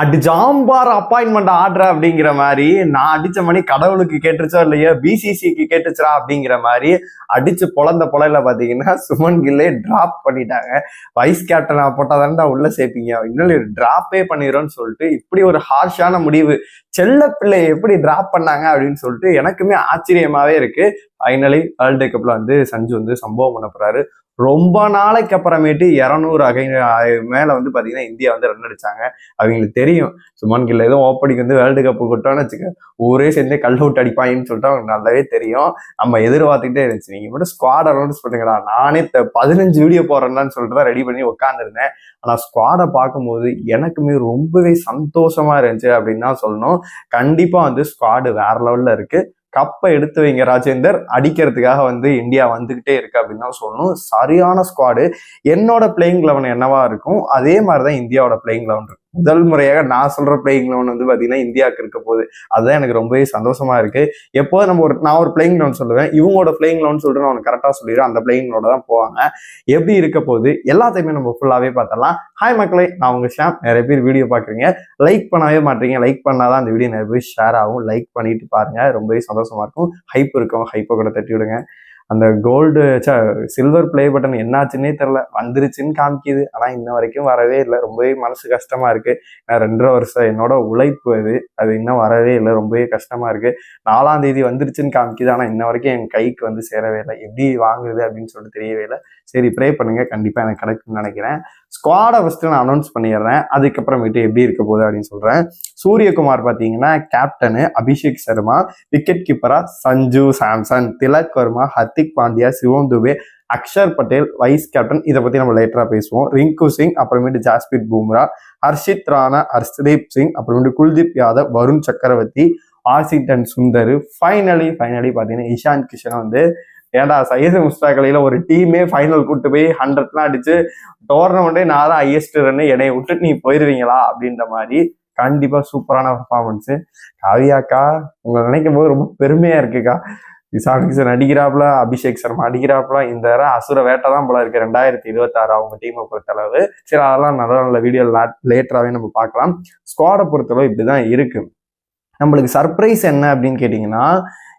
அடி ஜாம்பார் appointment order அப்படிங்கிற மாதிரி நான் அடிச்ச மணி கடவுளுக்கு கேட்டுச்சோ இல்லையோ பிசிசிக்கு கேட்டுச்சா அப்படிங்கிற மாதிரி அடிச்சு பொழந்த பொழையில பாத்தீங்கன்னா சுமன் கில்லே டிராப் பண்ணிட்டாங்க. வைஸ் கேப்டனா போட்டா தானே உள்ள சேர்ப்பீங்க. இன்னும் டிராப்பே பண்ணிடுறோம்னு சொல்லிட்டு இப்படி ஒரு ஹார்ஷான முடிவு. செல்ல பிள்ளையை எப்படி டிராப் பண்ணாங்க அப்படின்னு சொல்லிட்டு எனக்குமே ஆச்சரியமாவே இருக்கு. ஃபைனலி வேர்ல்டு கப்ல வந்து சஞ்சு வந்து சம்பவம் பண்ண போறாரு. ரொம்ப நாளைக்கு அப்புறமேட்டு இரநூறு அகை மேலே வந்து பார்த்தீங்கன்னா இந்தியா வந்து ரன் அடிச்சாங்க. அவங்களுக்கு தெரியும். சுமன் கில்ல எதுவும் ஓப்பனிங் வந்து வேர்ல்டு கப்பு கொட்டோன்னு வச்சுக்க ஊரே சேர்ந்து கல் அவுட் அடிப்பாங்கன்னு சொல்லிட்டு அவங்களுக்கு நல்லாவே தெரியும். நம்ம எதிர்பார்த்துக்கிட்டே இருந்துச்சு. நீங்கள் மட்டும் ஸ்குவாட் அனௌன்ஸ் பண்ணுங்கடா. நானே த- பதினஞ்சு வீடியோ போடுறேன்னு சொல்லிட்டு தான் ரெடி பண்ணி உட்காந்துருந்தேன் ஆனால் ஸ்குவாடை பார்க்கும்போது எனக்குமே ரொம்பவே சந்தோஷமாக இருந்துச்சு அப்படின்னு தான் சொல்லணும். கண்டிப்பாக வந்து ஸ்குவாடு வேற லெவலில் இருக்குது கப்பை எடுத்து வைங்க ராஜேந்தர். அடிக்கிறதுக்காக வந்து இந்தியா வந்துகிட்டே இருக்கு அப்படின்னு தான் சொல்லணும். சரியான ஸ்குவாடு என்னோட பிளேயிங் லெவன் என்னவா இருக்கும்? அதே மாதிரி தான் இந்தியாவோட பிளேயிங் லெவன் இருக்கும். முதல் முறையாக நான் சொல்ற பிளேயிங் லோன் வந்து பாத்தீங்கன்னா இந்தியாவுக்கு இருக்க போகுது. அதுதான் எனக்கு ரொம்பவே சந்தோஷமா இருக்கு. எப்போதும் நம்ம ஒரு நான் ஒரு பிளேயிங் லோன் சொல்லுவேன். இவங்களோட பிளேயிங் லோன் சொல்லிட்டு நான் கரெக்டாக சொல்லிடுறேன். அந்த பிளேயிங் லோட தான் போவாங்க. எப்படி இருக்க போகுது? எல்லாத்தையுமே நம்ம ஃபுல்லாவே பார்த்தலாம் ஹாய் மக்களே நான் உங்க ஷாம். நிறைய பேர் வீடியோ பாக்குறீங்க. லைக் பண்ணவே மாட்டீங்க. லைக் பண்ணாதான் அந்த வீடியோ நிறைய பேர் ஷேர் ஆகும். லைக் பண்ணிட்டு பாருங்க. ரொம்பவே சந்தோஷமா இருக்கும். ஹைப் இருக்கும் ஹைப்பை கூட தட்டி விடுங்க அந்த கோல்டு சில்வர் ப்ளே பட்டன் என்னாச்சுன்னே தெரில வந்துருச்சுன்னு காமிக்குது. ஆனால் இன்ன வரைக்கும் வரவே இல்லை. ரொம்பவே மனசு கஷ்டமாக இருக்குது நான் ரெண்டரை வருஷம் என்னோட உழைப்பு அது. அது இன்னும் வரவே இல்லை. ரொம்பவே கஷ்டமாக இருக்குது நாலாம் தேதி வந்துருச்சுன்னு காமிக்குது. ஆனால் இன்ன வரைக்கும் என் கைக்கு வந்து சேரவே இல்லை. எப்படி வாங்குறது அப்படின்னு சொல்லிட்டு தெரியவே இல்லை. சரி ப்ரே பண்ணுங்க. கண்டிப்பாக எனக்கு கிடைக்கும்னு நினைக்கிறேன். ஸ்குவாடை ஃபஸ்ட்டு நான் அனௌன்ஸ் பண்ணிடுறேன். அதுக்கப்புறமேட்டு எப்படி இருக்க போகுது அப்படின்னு சொல்கிறேன் சூரியகுமார் பார்த்தீங்கன்னா கேப்டனு அபிஷேக் சர்மா விக்கெட் கீப்பரா சஞ்சு சாம்சன் திலக் வர்மா ஹர்திக் பாண்டியா சிவம் துபே அக்ஷர் பட்டேல் வைஸ் கேப்டன் இதை பத்தி நம்ம லேட்டரா பேசுவோம். ரிங்கு சிங் அப்புறமேட்டு ஜாஸ்பிட் பும்ரா ஹர்ஷித் ராணா ஹர்ஷ்தீப் சிங் அப்புறமேட்டு குல்தீப் யாதவ் வருண் சக்கரவர்த்தி ஆசிங்டன் சுந்தர். ஃபைனலி ஃபைனலி பார்த்தீங்கன்னா இஷாந்த் கிஷன் வந்து ஏன்டா சையது முஸ்தாக் அலியில ஒரு டீமே ஃபைனல் கூட்டு போய் ஹண்ட்ரட்லாம் அடிச்சு டோர்னமெண்ட்டே நான் தான் ஹையஸ்ட் ரன்னு என்னை விட்டுட்டு நீ போயிருவீங்களா அப்படின்ற மாதிரி கண்டிப்பா சூப்பரான பர்ஃபார்மன்ஸ் காவியாக்கா உங்களை நினைக்கும் போது ரொம்ப பெருமையா இருக்குக்கா. இசான் சார் நடிக்கிறாப்ல அபிஷேக் சர்மா அடிக்கிறாப்ல இந்த தடவை அசுர வேட்டை தான் போல இருக்கு. ரெண்டாயிரத்தி இருபத்தாறு அவங்க டீமை பொறுத்தளவு. சரி அதெல்லாம் நல்ல நல்ல வீடியோ லேட்டராகவே நம்ம பார்க்கலாம். ஸ்குவாடை பொறுத்தளவு இப்படிதான் இருக்கு. நம்மளுக்கு சர்ப்ரைஸ் என்ன அப்படின்னு கேட்டிங்கன்னா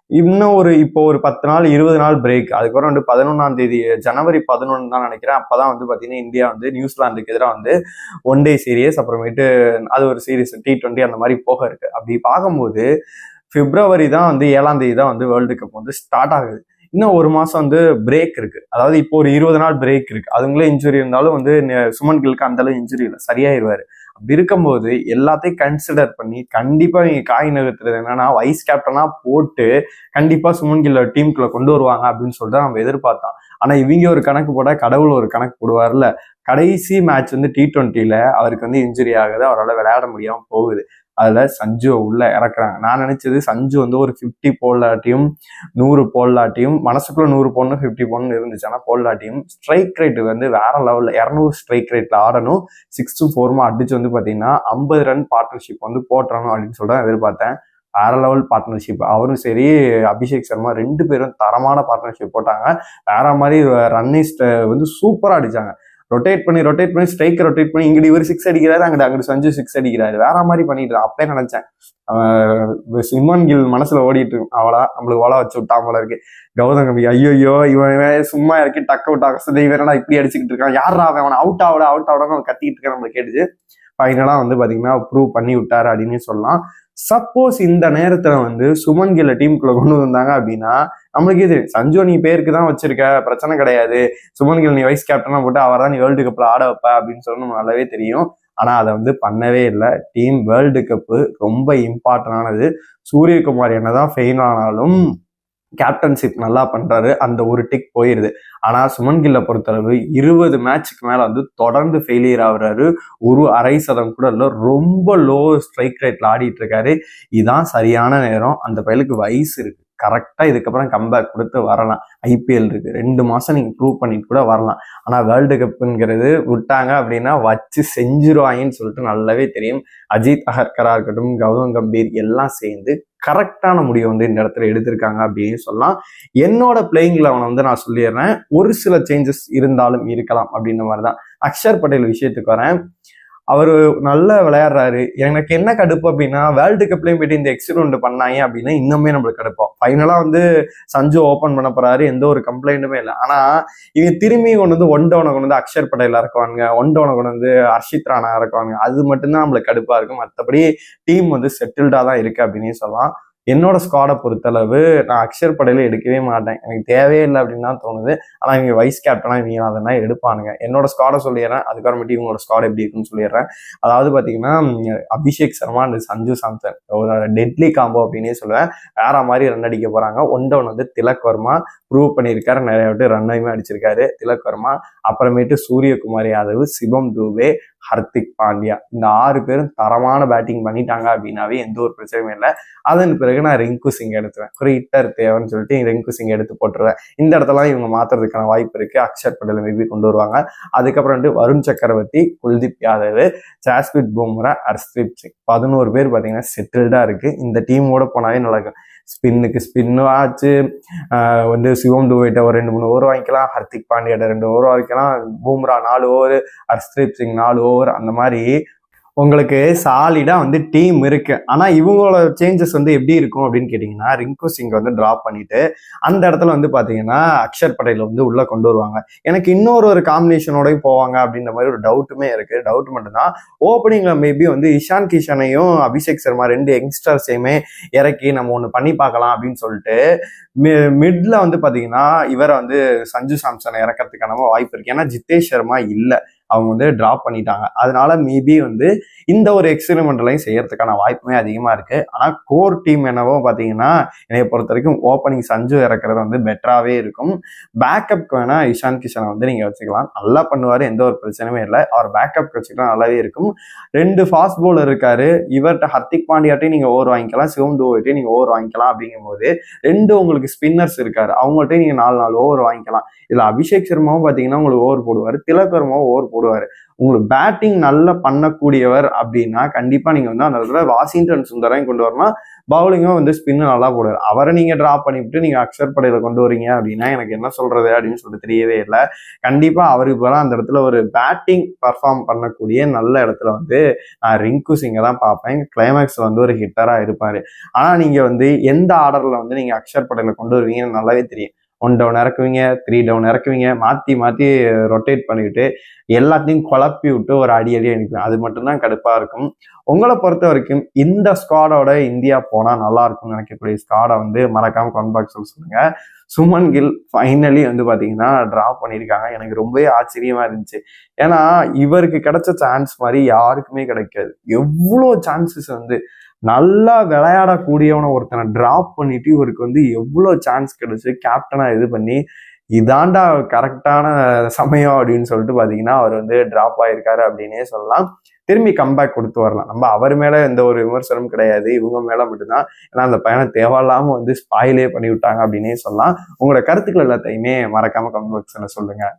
இன்னும் ஒரு இப்போ ஒரு பத்து நாள் இருபது நாள் பிரேக் அதுக்கப்புறம் வந்து பதினொன்றாம் தேதி ஜனவரி பதினொன்று தான் நினைக்கிறேன். அப்பதான் வந்து பார்த்தீங்கன்னா இந்தியா வந்து நியூசிலாந்துக்கு எதிராக வந்து ஒன் டே சீரியஸ் அப்புறமேட்டு அது ஒரு சீரியஸ் டி டுவெண்ட்டி அந்த மாதிரி போக இருக்கு. அப்படி பார்க்கும்போது பிப்ரவரி தான் வந்து ஏழாம் தேதி தான் வந்து வேர்ல்டு கப் வந்து ஸ்டார்ட் ஆகுது. இன்னும் ஒரு மாதம் வந்து பிரேக் இருக்கு. அதாவது இப்போ ஒரு இருபது நாள் பிரேக் இருக்கு. அதுங்களே இன்ஜுரி இருந்தாலும் வந்து சுமன் கில்க்கு அந்த அளவு இன்ஜுரி இல்லை. சரியாயிருவாரு. அப்படி இருக்கும்போது எல்லாத்தையும் கன்சிடர் பண்ணி கண்டிப்பாக இங்கே காய் நகர்த்துறது என்னன்னா வைஸ் கேப்டனாக போட்டு கண்டிப்பாக சுமன் கில்ல டீமுக்குள்ளே கொண்டு வருவாங்க அப்படின்னு சொல்லிட்டு நம்ம எதிர்பார்த்தோம். ஆனால் இவங்க ஒரு கணக்கு போட கடவுள் ஒரு கணக்கு போடுவார்ல. கடைசி மேட்ச் வந்து டி ட்வெண்ட்டியில் அவருக்கு வந்து இன்ஜுரி ஆகுது. அவரால் விளையாட முடியாமல் போகுது. அதில் சஞ்சுவை உள்ளே இறக்குறாங்க. நான் நினச்சது சஞ்சு வந்து ஒரு ஃபிஃப்டி போல்லாட்டியும் நூறு போல்லாட்டியும் மனசுக்குள்ள நூறு பொண்ணு ஃபிஃப்டி பொண்ணு இருந்துச்சு. ஆனால் போல்லாட்டியும் ஸ்ட்ரைக் ரேட் வந்து வேற லெவலில் இரநூறு ஸ்ட்ரைக் ரேட்டில் ஆடணும். சிக்ஸ் டு ஃபோர்மா அடிச்சு வந்து பார்த்தீங்கன்னா ஐம்பது ரன் பார்ட்னர்ஷிப் வந்து போட்டுறணும் அப்படின்னு சொல்லிட்டு தான் எதிர்பார்த்தேன். வேற லெவல் பார்ட்னர்ஷிப் அவரும் சரி அபிஷேக் சர்மா ரெண்டு பேரும் தரமான பார்ட்னர்ஷிப் போட்டாங்க. வேற மாதிரி ரன்னிஸ்ட் வந்து சூப்பராக அடித்தாங்க ரொட்டேட் பண்ணி ரொட்டேட் பண்ணி ஸ்ட்ரைக் ரொட்டேட் பண்ணி இங்கிட்டு இவர் சிக்ஸ் அடிக்கிறாரு அங்கிட்டு அங்கிட்டு சஞ்சு சிக்ஸ் அடிக்கிறாரு. வேற மாதிரி பண்ணிட்டு அப்பயே நினைச்சேன். சிம்மன் கில் மனசுல ஓடிட்டு இருக்கும் அவளா நம்மளுக்கு ஓலா வச்சு விட்டான் போல இருக்கு. கௌதம் கம்பி ஐயோ இவன் இவன் சும்மா இறக்கி டக் அவுட் ஆக இவன் இப்படி அடிச்சுக்கிட்டு இருக்கான்? யாரா அவன்? அவன் அவுட் ஆகல அவுட் ஆகணும் அவன் கத்திக்கிட்டு இருக்கான் நம்மளுக்கு கேட்டுச்சு ஃபைனலாக வந்து பார்த்தீங்கன்னா ப்ரூவ் பண்ணி விட்டாரு அப்படின்னு சொல்லலாம். சப்போஸ் இந்த நேரத்தில் வந்து சுமன் கில்ல டீமுக்குள்ள கொண்டு வந்தாங்க அப்படின்னா நம்மளுக்கு இது சஞ்சு நீ பேருக்கு தான் வச்சிருக்க பிரச்சனை கிடையாது. சுமன் கில் நீ வைஸ் கேப்டனா போட்டு அவர் தான் நீ வேர்ல்டு கப்ல ஆட வைப்ப அப்படின்னு சொல்லி நம்ம நல்லாவே தெரியும். ஆனா அதை வந்து பண்ணவே இல்லை. டீம் வேர்ல்டு கப்பு ரொம்ப இம்பார்ட்டன்டானது சூரியகுமார் என்னதான் ஃபெயின் ஆனாலும் கேப்டன்ஷிப் நல்லா பண்றாரு. அந்த ஒரு டிக் போயிருது. ஆனா சுமன் கில்லை பொறுத்தளவு இருபது மேட்ச்சுக்கு மேல வந்து தொடர்ந்து ஃபெயிலியர் ஆகுறாரு. ஒரு அரை சதம் கூட இல்லை. ரொம்ப லோ ஸ்ட்ரைக் ரேட்ல ஆடிட்டு இருக்காரு. சரியான நேரம். அந்த பயலுக்கு வயசு இருக்கு. கரெக்டாக இதுக்கப்புறம் கம்பேக் கொடுத்து வரலாம். ஐபிஎல் இருக்கு. ரெண்டு மாதம் நீங்கள் ப்ரூவ் பண்ணிட்டு கூட வரலாம். ஆனால் வேர்ல்டு கப்புங்கிறது விட்டாங்க அப்படின்னா வச்சு செஞ்சிருவாங்கன்னு சொல்லிட்டு நல்லாவே தெரியும். அஜித் அகர்கரா இருக்கட்டும் கௌதம் கம்பீர் எல்லாம் சேர்ந்து கரெக்டான முடிவை வந்து இந்த இடத்துல எடுத்திருக்காங்க அப்படின்னு சொல்லலாம். என்னோட பிளேயிங் லெவனை வந்து நான் சொல்லிடுறேன். ஒரு சில சேஞ்சஸ் இருந்தாலும் இருக்கலாம் அப்படின்ற மாதிரி தான் அக்ஷர் பட்டேல் விஷயத்துக்கு வரேன். அவர் நல்லா விளையாடுறாரு. எனக்கு என்ன கடுப்பு அப்படின்னா வேர்ல்டு கப்லேயும் போயிட்டு இந்த எக்ஸ்பெரிமெண்ட் பண்ணாங்க அப்படின்னா இன்னுமே நம்மளுக்கு கடுப்போம் ஃபைனலாக வந்து சஞ்சு ஓப்பன் பண்ண போறாரு எந்த ஒரு கம்ப்ளைண்ட்டுமே இல்லை. ஆனால் இவங்க திரும்பி கொண்டு வந்து ஒன் டவுனை கொண்டு வந்து அக்ஷர் பட்டேல் இறக்குவாங்க ஒன் டவுனை கொண்டு வந்து ஹர்ஷித் ராணா இறக்குவாங்க அது மட்டும்தான் நம்மளுக்கு கடுப்பாக இருக்கும். மற்றபடி டீம் வந்து செட்டில்டாக தான் இருக்கு அப்படின்னு சொல்லலாம். என்னோட ஸ்குவாடை பொறுத்தளவு நான் அக்ஷர் படையில எடுக்கவே மாட்டேன். எனக்கு தேவையே இல்லை அப்படின்னு தான் தோணுது. ஆனால் இவங்க வைஸ் கேப்டனாக இவங்க அதெல்லாம் எடுப்பானுங்க. என்னோட ஸ்குவாடை சொல்லிடுறேன். அதுக்கப்புறமேட்டு இவங்களோட ஸ்குவாட் எப்படி இருக்குன்னு சொல்லிடுறேன். அதாவது பார்த்தீங்கன்னா அபிஷேக் சர்மா அண்ட் சஞ்சு சாம்சன். ஒரு டெட்லி காம்போ அப்படின்னே சொல்லுவேன். வேற மாதிரி ரன் அடிக்க போறாங்க. ஒன் டவுன் வந்து திலக் வர்மா ப்ரூவ் பண்ணியிருக்காரு. நிறைய விட்டு ரன்னையுமே அடிச்சிருக்காரு. திலக் வர்மா. அப்புறமேட்டு சூரியகுமார் யாதவ் சிவம் தூபே ஹர்திக் பாண்டியா. இந்த ஆறு பேரும் தரமான பேட்டிங் பண்ணிட்டாங்க அப்படின்னாவே எந்த ஒரு பிரச்சனையும் இல்லை. அதன் பிறகு நான் ரிங்கு சிங் எடுத்துவேன் ஒரு ஹிட்டர் தேவைன்னு சொல்லிட்டு ரிங்கு சிங் எடுத்து போட்டுருவேன். இந்த இடத்துல இவங்க மாத்துறதுக்கான வாய்ப்பு இருக்கு. அக்ஷர் பட்டேல் மேபி கொண்டு வருவாங்க. அதுக்கப்புறம் வந்து வருண் சக்கரவர்த்தி குல்தீப் யாதவ் ஜாஸ்பித் பூம்ரா ஹர்ஸ்தீப் சிங். பதினோரு பேர் பார்த்தீங்கன்னா செட்டில்டா இருக்கு. இந்த டீமோட போனாவே நடக்கும் ஸ்பின்னுக்கு ஸ்பின்னு ஆச்சு. வந்து சிவம் துவைட்ட ஒரு ரெண்டு மூணு ஓவர் வாங்கிக்கலாம். ஹர்திக் பாண்டியாட்ட ரெண்டு ஓவர் வாங்கிக்கலாம். பூம்ரா நாலு ஓவர் ஹர்ஸ்தீப் சிங் நாலு ஓவர் அந்த மாதிரி உங்களுக்கு சாலிடாக வந்து டீம் இருக்கு. ஆனால் இவங்களோட சேஞ்சஸ் வந்து எப்படி இருக்கும் அப்படின்னு கேட்டிங்கன்னா ரிங்கு சிங்கை வந்து ட்ராப் பண்ணிட்டு அந்த இடத்துல வந்து பார்த்தீங்கன்னா அக்ஷர் பட்டேல் வந்து உள்ளே கொண்டு வருவாங்க. எனக்கு இன்னொரு ஒரு காம்பினேஷனோடயும் போவாங்க அப்படின்ற மாதிரி ஒரு டவுட்டுமே இருக்கு. டவுட் மட்டும்தான். ஓப்பனிங்ல மேபி வந்து இஷான் கிஷனையும் அபிஷேக் சர்மா ரெண்டு யங்ஸ்டர்ஸையுமே இறக்கி நம்ம ஒன்று பண்ணி பார்க்கலாம் அப்படின்னு சொல்லிட்டு மிட்ல வந்து பார்த்தீங்கன்னா இவரை வந்து சஞ்சு சாம்சனை இறக்கறதுக்கான வாய்ப்பு இருக்கு. ஏன்னா ஜித்தேஷ் சர்மா இல்லை. அவங்க வந்து ட்ராப் பண்ணிட்டாங்க. அதனால மேபி வந்து இந்த ஒரு எக்ஸ்பெரிமெண்ட்லையும் செய்யறதுக்கான வாய்ப்புமே அதிகமாக இருக்கு. ஆனால் கோர் டீம் என்னவோ பார்த்தீங்கன்னா என்னைய பொறுத்த வரைக்கும் ஓப்பனிங் சஞ்சு இறக்குறது வந்து பெட்டராகவே இருக்கும். பேக்கப்க்கு வேணா இஷான் கிஷனை வந்து நீங்கள் வச்சுக்கலாம். நல்லா பண்ணுவார் எந்த ஒரு பிரச்சனையுமே இல்லை. அவர் பேக்கப் வச்சுக்கலாம் நல்லாவே இருக்கும். ரெண்டு ஃபாஸ்ட் பவுலர் இருக்காரு. இவர்கிட்ட ஹர்திக் பாண்டியாட்டையும் நீங்கள் ஓவர் வாங்கிக்கலாம். சிவம் தூவிட்டையும் நீங்கள் ஓவர் வாங்கிக்கலாம் அப்படிங்கும்போது ரெண்டு உங்களுக்கு ஸ்பின்னர்ஸ் இருக்காரு. அவங்கள்ட்டையும் நீங்கள் நாலு நாலு ஓவர் வாங்கிக்கலாம். இதில் அபிஷேக் சர்மாவும் பார்த்தீங்கன்னா உங்களுக்கு ஓவர் போடுவார். திலக் வர்மாவும் ஓவர் போடுவார். உங்களுக்கு பேட்டிங் நல்லா பண்ணக்கூடியவர் அப்படின்னா கண்டிப்பாக நீங்கள் வந்து அந்த இடத்துல வாஷிங்டன் சுந்தரையும் கொண்டு வரலாம். பவுலிங்கும் வந்து ஸ்பின்னு நல்லா போடுவார். அவரை நீங்கள் ட்ராப் பண்ணிவிட்டு நீங்கள் அக்ஷர் படையில் கொண்டு வரீங்க அப்படின்னா எனக்கு என்ன சொல்கிறது அப்படின்னு சொல்லிட்டு தெரியவே இல்லை. கண்டிப்பாக அவருக்கு போல அந்த இடத்துல ஒரு பேட்டிங் பர்ஃபார்ம் பண்ணக்கூடிய நல்ல இடத்துல வந்து நான் ரிங்கு சிங்கை தான் பார்ப்பேன். கிளைமேக்ஸ் வந்து ஒரு ஹிட்டராக இருப்பார். ஆனால் நீங்கள் வந்து எந்த ஆர்டரில் வந்து நீங்கள் அக்ஷர் படையில் கொண்டு வருவீங்கன்னு நல்லாவே தெரியும். ஒன் டவுன் இறக்குவீங்க த்ரீ டவுன் இறக்குவீங்க மாற்றி மாற்றி ரொட்டேட் பண்ணிக்கிட்டு எல்லாத்தையும் குழப்பி விட்டு ஒரு அடி அடியாக நிற்கும் அது மட்டும்தான் கடுப்பாக இருக்கும். உங்களை பொறுத்த வரைக்கும் இந்த ஸ்குவாடோட இந்தியா போனால் நல்லா இருக்கும்னு நினைக்கக்கூடிய ஸ்குவாடை வந்து மறக்காமல் கமெண்ட் பாக்ஸில் சுமன் கில் ஃபைனலி வந்து பார்த்தீங்கன்னா ட்ரா பண்ணியிருக்காங்க. எனக்கு ரொம்பவே ஆச்சரியமாக இருந்துச்சு. ஏன்னா இவருக்கு கிடைச்ச சான்ஸ் மாதிரி யாருக்குமே கிடைக்காது. எவ்வளோ சான்சஸ் வந்து நல்லா விளையாடக்கூடியவனை ஒருத்தனை ட்ராப் பண்ணிட்டு இவருக்கு வந்து எவ்வளோ சான்ஸ் கிடைச்சு கேப்டனாக இது பண்ணி இதாண்டா கரெக்டான சமயம் அப்படின்னு சொல்லிட்டு பார்த்தீங்கன்னா அவர் வந்து ட்ராப் ஆயிருக்காரு அப்படின்னே சொல்லலாம். திரும்பி கம்பேக் கொடுத்து வரலாம். நம்ம அவர் மேலே எந்த ஒரு விமர்சனமும் கிடையாது. இவங்க மேலே மட்டும்தான். ஏன்னா அந்த பையனை தேவையில்லாமல் வந்து ஸ்பாயிலே பண்ணி விட்டாங்க அப்படின்னே சொல்லலாம். உங்களோட கருத்துக்கள் எல்லாத்தையுமே மறக்காமல் கமெண்ட் பாக்ஸில் சொல்லுங்கள்